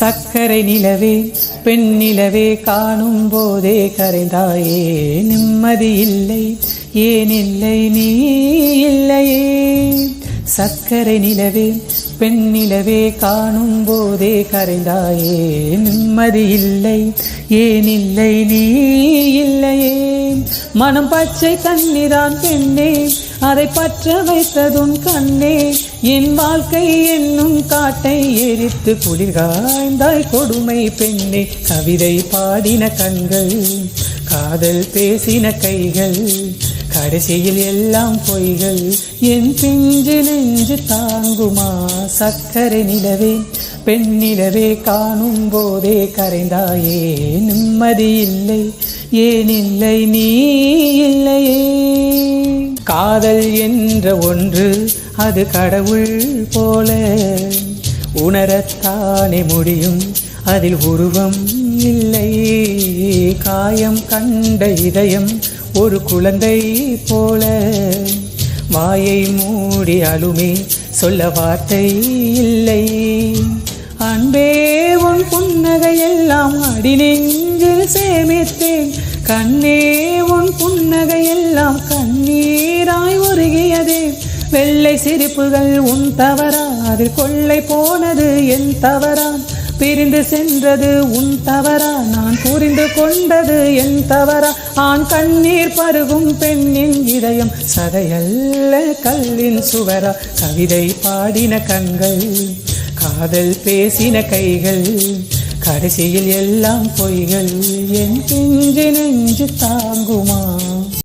சக்கரை நிலவே பெண் நிலவே காணும் போதே கரைந்தாயே. நிம்மதி இல்லை ஏன் இல்லை நீ இல்லையே. சர்க்கரை நிலவே பெண் நிலவே காணும் போதே கரைந்தாயே. நிம்மதி இல்லை ஏன் இல்லை நீ இல்லையே. மனம் பச்சை தண்ணிதான் பெண்ணே அதை பற்ற வைத்ததுன் கண்ணே. என் வாழ்க்கை என்னும் காட்டை எரித்து குளிர்காய்ந்தாய் கொடுமை பெண்ணே. கவிதை பாடின கண்கள் காதல் பேசின கைகள் கடைசியில் எல்லாம் பொய்கள் என் பிஞ்சு நெஞ்சு தாங்குமா? சக்கரை நிலவே பெண்ணிலவே காணும் போதே கரைந்தாயே நிம்மதி இல்லை ஏன் இல்லை நீ இல்லையே? காதல் என்ற ஒன்று அது கடவுள் போல. உணரத்தானே முடியும் அதில் உருவம் இல்லை. காயம் கண்ட இதயம் ஒரு குழந்தை போல. வாயை மூடி அழுமே சொல்ல வார்த்தை இல்லை. அன்பே உன் புன்னகையெல்லாம் அடி நெஞ்சில் சேமித்தேன். கண்ணே உன் புன்னகையெல்லாம் கண்ணீராய் உருகியதே. வெள்ளை சிரிப்புகள் உன் தவறா அதில் கொள்ளை போனது என் தவறா பிரிந்து சென்றது உன் தவறா? நான் புரிந்து கொண்டது என் தவறா? ஆண் கண்ணீர் பருகும் பெண்ணின் இதயம் சதையல்ல கல்லின் சுவரா? கவிதை பாடின கண்கள் காதல் பேசின கைகள் கடைசியில் எல்லாம் பொய்கள். என் பிஞ்சு நெஞ்சு தாங்குமா?